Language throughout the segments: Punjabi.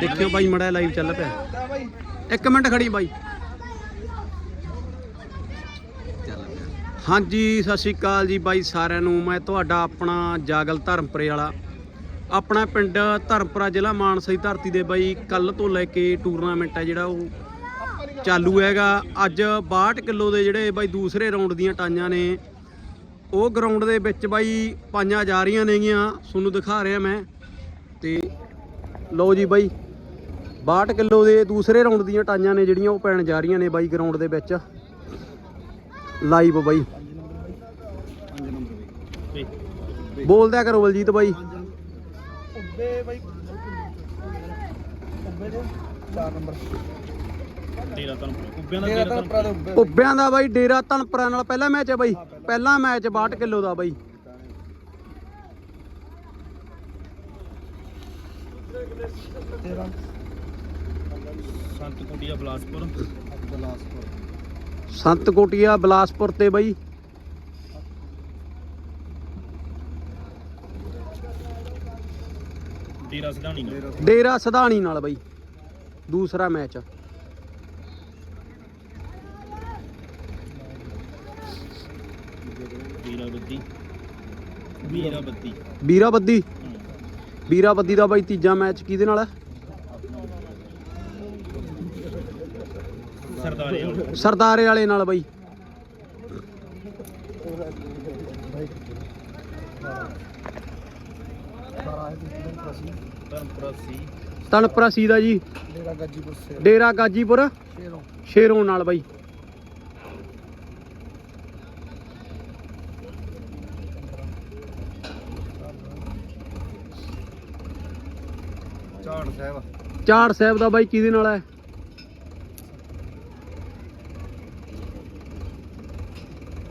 ਦੇਖਿਓ ਬਾਈ, ਮੜਾ ਲਾਈਵ ਚੱਲ ਪਿਆ। ਇੱਕ ਮਿੰਟ ਖੜੀ ਬਾਈ। ਹਾਂਜੀ, ਸਤਿ ਸ਼੍ਰੀ ਅਕਾਲ ਜੀ ਬਾਈ ਸਾਰਿਆਂ ਨੂੰ। ਮੈਂ ਤੁਹਾਡਾ ਆਪਣਾ ਜਾਗਲ ਧਰਮਪੁਰੇ ਵਾਲਾ। ਆਪਣਾ ਪਿੰਡ ਧਰਮਪੁਰਾ ਜ਼ਿਲ੍ਹਾ ਮਾਨਸਾ ਦੀ ਧਰਤੀ ਦੇ ਬਾਈ। ਕੱਲ ਤੋਂ ਲੈ ਕੇ ਟੂਰਨਾਮੈਂਟ ਹੈ ਜਿਹੜਾ ਉਹ ਚਾਲੂ ਹੈਗਾ। ਅੱਜ 62 ਕਿਲੋ ਦੇ ਜਿਹੜੇ ਬਾਈ ਦੂਸਰੇ ਰਾਉਂਡ ਦੀਆਂ ਟਾਈਆਂ ਨੇ। ਉਹ ਗਰਾਊਂਡ ਦੇ ਵਿੱਚ ਬਾਈ ਪਾਈਆਂ ਜਾ ਰਹੀਆਂ ਨੇਗੀਆਂ। ਤੁਹਾਨੂੰ ਦਿਖਾ ਰਿਹਾ ਮੈਂ। ਤੇ ਲਓ ਜੀ ਬਾਈ। 62 ਕਿਲੋ ਦੇ ਦੂਸਰੇ ਰਾਉਂਡ ਦੀਆਂ ਟਾਈਆਂ ਨੇ ਜਿਹੜੀਆਂ ਉਹ ਪੈਣ ਜਾ ਰਹੀਆਂ ਨੇ ਬਾਈ ਗਰਾਊਂਡ ਦੇ ਵਿੱਚ। ਲਾਈਵ ਬਾਈ। ਬੋਲਦਿਆ ਕਰੋ ਬਲਜੀਤ ਬਾਈ। ਉੱਬੇ ਬਾਈ ਉੱਬੇ ਦੇ 4 ਨੰਬਰ ਤੇਰਾ ਤਾਂ ਉੱਬਿਆਂ ਦਾ ਉੱਬਿਆਂ ਬਾਈ ਡੇਰਾ ਧਨਪੁਰਾ ਨਾਲ ਪਹਿਲਾ ਮੈਚ ਹੈ ਬਾਈ। ਪਹਿਲਾ ਮੈਚ 62 ਕਿਲੋ ਦਾ ਬਾਈ। ਤੇਰਾ। ਸੰਤ ਕੁੰਡੀਆ ਬਲਾਸਪੁਰ। ਬਲਾਸਪੁਰ। ਸੰਤ ਕੋਟੀਆ ਬਲਾਸਪੁਰ ਤੇ ਬਾਈ। ਤੇਰਾ ਸਧਾਣੀ ਦਾ ਡੇਰਾ ਸਧਾਣੀ ਨਾਲ ਬਾਈ। ਦੂਸਰਾ ਮੈਚ। ਵੀਰਾ ਬੱਦੀ ਵੀਰਾ ਬੱਦੀ ਵੀਰਾ ਬੱਦੀ ਵੀਰਾ ਬੱਦੀ ਦਾ ਬਾਈ ਤੀਜਾ ਮੈਚ ਕਿਹਦੇ ਨਾਲ ਹੈ? ਸਰਦਾਰੇ ਵਾਲਾ। ਸਰਦਾਰੇ ਵਾਲੇ ਨਾਲ ਬਾਈ। ਤਨਪੁਰਾ ਸੀ। ਦਾ ਜੀ। ਡੇਰਾ ਗੱਜੀਪੁਰ ਸੇ ਡੇਰਾ ਗਾਜੀਪੁਰ ਸ਼ੇਰੋਂ। ਸ਼ੇਰੋਂ ਨਾਲ ਬਾਈ। ਝਾੜ ਸਾਹਿਬ ਦਾ ਬਾਈ ਕਿਹਦੇ ਨਾਲ ਹੈ?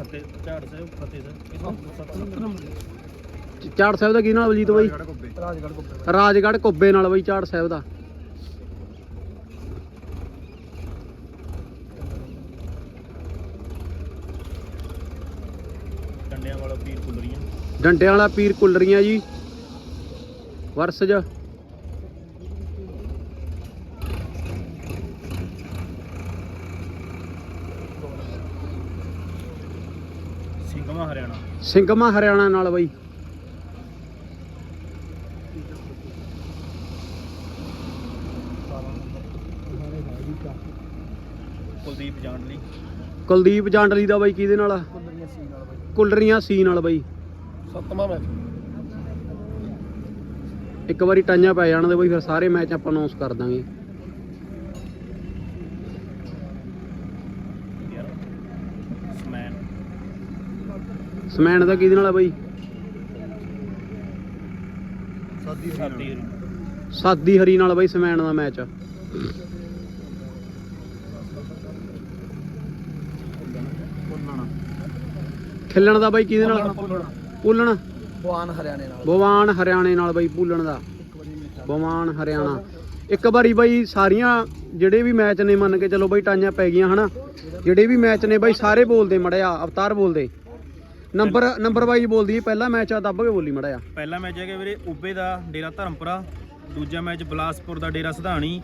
ਫਤਿਹ ਝਾੜ ਸਾਹਿਬ ਫਤਿਹ ਸਾਹਿਬ। ਦਾ ਕਿਹਦੇ ਨਾਲ ਬਲਜੀਤ ਬਾਈ? ਰਾਜਗੜ੍ਹ ਕੋਬੇ ਰਾਜਗੜ੍ਹ ਕੁੱਬੇ ਨਾਲ ਬਾਈ ਚਾਰ ਸਾਹਿਬ ਦਾ। ਡੰਡਿਆਂ ਵਾਲਾ ਪੀਰ ਕੁਲਰੀਆਂ। ਡੰਡਿਆਂ ਵਾਲਾ ਪੀਰ ਕੁੱਲਰੀਆਂ ਜੀ। ਵਰਸਜ। ਸਿੰਘਵਾ ਹਰਿਆਣਾ। ਸਿੰਘਮਾ ਹਰਿਆਣਾ ਨਾਲ ਬਾਈ। ਕੁਲਦੀਪ ਜਾਂਡਲੀ। ਕੁਲਦੀਪ ਜਾਂਡਲੀ ਦਾ ਬਾਈ ਕਿਹਦੇ ਨਾਲ? ਆ? ਕੁੰਦਰੀਆਂ ਸੀ ਨਾਲ ਬਾਈ। ਕੁੱਲਰੀਆਂ ਸੀ ਨਾਲ ਬਾਈ। ਸੱਤਵਾਂ ਮੈਚ ਇੱਕ ਵਾਰੀ ਟਾਈਆਂ ਪੈ ਜਾਣ ਦੇ ਬਾਈ ਫਿਰ ਸਾਰੇ ਮੈਚ ਆਪਾਂ ਅਨਾਉਂਸ ਕਰ ਦਾਂਗੇ। ਸਮੈਨ ਦਾ ਕਿਹਦੇ ਨਾਲ ਆ ਬਾਈ? ਸਾਦੀ ਸਾਦੀ ਸਾਦੀ ਹਰੀ ਨਾਲ ਬਾਈ ਸਮੈਨ ਦਾ ਮੈਚ ਖਿੱਲਣ ਦਾ ਬਾਈ ਕਿਹਦੇ ਨਾਲ? ਪੁੱਲਣ ਬਵਾਨ ਹਰਿਆਣੇ ਨਾਲ। ਬਵਾਨ ਹਰਿਆਣੇ ਨਾਲ ਬਾਈ ਪੁੱਲਣ ਦਾ। ਬਵਾਨ ਹਰਿਆਣਾ। ਇੱਕ ਵਾਰੀ ਬਾਈ ਸਾਰੀਆਂ ਜਿਹੜੇ ਵੀ ਮੈਚ ਨੇ ਮੰਨ ਕੇ ਚਲੋ ਬਾਈ ਟਾਈਆਂ ਪੈ ਗਈਆਂ ਹਨਾ। ਜਿਹੜੇ ਵੀ ਮੈਚ ਨੇ ਬਾਈ ਸਾਰੇ ਬੋਲਦੇ ਮੜਿਆ ਅਵਤਾਰ ਬੋਲਦੇ ਨੰਬਰ ਨੰਬਰ ਵਾਈਜ਼ ਬੋਲਦੀ ਹੈ। ਪਹਿਲਾ ਮੈਚ ਆ, ਦੱਬ ਕੇ ਬੋਲੀ ਮੜਿਆ ਪਹਿਲਾ ਮੈਚ ਹੈਗਾ ਵੀਰੇ ਉੱਬੇ ਦਾ, ਡੇਰਾ ਧਰਮਪੁਰਾ। ਦੂਜਾ ਮੈਚ ਬਲਾਸਪੁਰ ਦਾ, ਡੇਰਾ ਸਧਾਣੀ।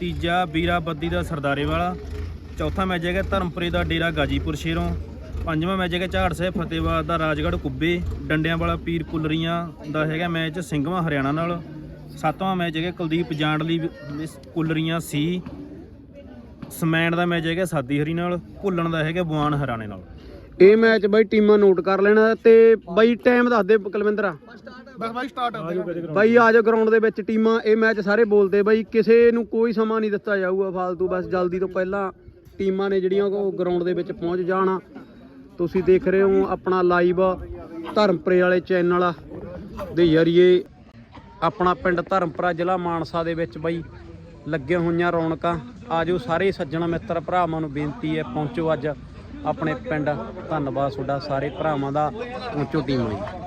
ਤੀਜਾ ਵੀਰਾ ਬੱਦੀ ਦਾ, ਸਰਦਾਰੇ ਵਾਲਾ। ਚੌਥਾ ਮੈਚ ਹੈਗਾ ਧਰਮਪੁਰੇ ਦਾ, ਡੇਰਾ ਗਾਜੀਪੁਰ ਸ਼ੇਰੋਂ। ਪੰਜਵਾਂ ਮੈਚ ਹੈਗਾ ਝਾੜ ਸਾਹਿਬ ਫਤਿਹਬਾਦ ਦਾ, ਰਾਜਗੜ੍ਹ ਕੁੱਬੇ। ਡੰਡਿਆਂ ਵਾਲਾ ਪੀਰ ਕੁਲਰੀਆਂ ਦਾ ਹੈਗਾ ਮੈਚ ਸਿੰਘਵਾਂ ਹਰਿਆਣਾ ਨਾਲ। ਸੱਤਵਾਂ ਮੈਚ ਹੈਗਾ ਕੁਲਦੀਪ ਜਾਂਡਲੀ ਵਿ- ਕੁਲਰੀਆਂ ਸੀ। ਸਮੈਣ ਦਾ ਮੈਚ ਹੈਗਾ ਸਾਦੀ ਹਰੀ ਨਾਲ। ਭੁੱਲਣ ਦਾ ਹੈਗਾ ਬਵਾਨ ਹਰਾਣੇ ਨਾਲ। ਇਹ ਮੈਚ ਬਾਈ ਟੀਮਾਂ ਨੋਟ ਕਰ ਲੈਣਾ ਤੇ ਬਾਈ ਟਾਈਮ ਦੱਸ ਦੇ ਕੁਲਵਿੰਦਰ ਬਸ ਬਾਈ ਸਟਾਰਟ ਬਾਈ ਆ ਜਾਓ ਗਰਾਊਂਡ ਦੇ ਵਿੱਚ ਟੀਮਾਂ ਇਹ ਮੈਚ ਸਾਰੇ ਬੋਲਦੇ ਬਾਈ। ਕਿਸੇ ਨੂੰ ਕੋਈ ਸਮਾਂ ਨਹੀਂ ਦਿੱਤਾ ਜਾਊਗਾ ਫਾਲਤੂ ਬਸ ਜਲਦੀ ਤੋਂ ਪਹਿਲਾਂ ਟੀਮਾਂ ਨੇ ਜਿਹੜੀਆਂ ਉਹ ਗਰਾਊਂਡ ਦੇ ਵਿੱਚ ਪਹੁੰਚ ਜਾਣ। ਤੁਸੀਂ ਦੇਖ ਰਹੇ ਹੋ ਆਪਣਾ ਲਾਈਵ ਧਰਮਪੁਰੇ ਵਾਲੇ ਚੈਨਲ ਦੇ ਜ਼ਰੀਏ ਆਪਣਾ ਪਿੰਡ ਧਰਮਪੁਰਾ ਜ਼ਿਲ੍ਹਾ ਮਾਨਸਾ ਦੇ ਵਿੱਚ ਬਾਈ ਲੱਗੀਆਂ ਹੋਈਆਂ ਰੌਣਕਾਂ। ਆਜੋ ਸਾਰੇ ਸੱਜਣ ਮਿੱਤਰ ਭਰਾਵਾਂ ਨੂੰ ਬੇਨਤੀ ਹੈ ਪਹੁੰਚੋ ਅੱਜ। ਆਪਣੇ ਪਿੰਡ ਧੰਨਵਾਦ ਤੁਹਾਡਾ ਸਾਰੇ ਭਰਾਵਾਂ ਦਾ ਪਹੁੰਚੋ ਟੀਮ ਲਈ।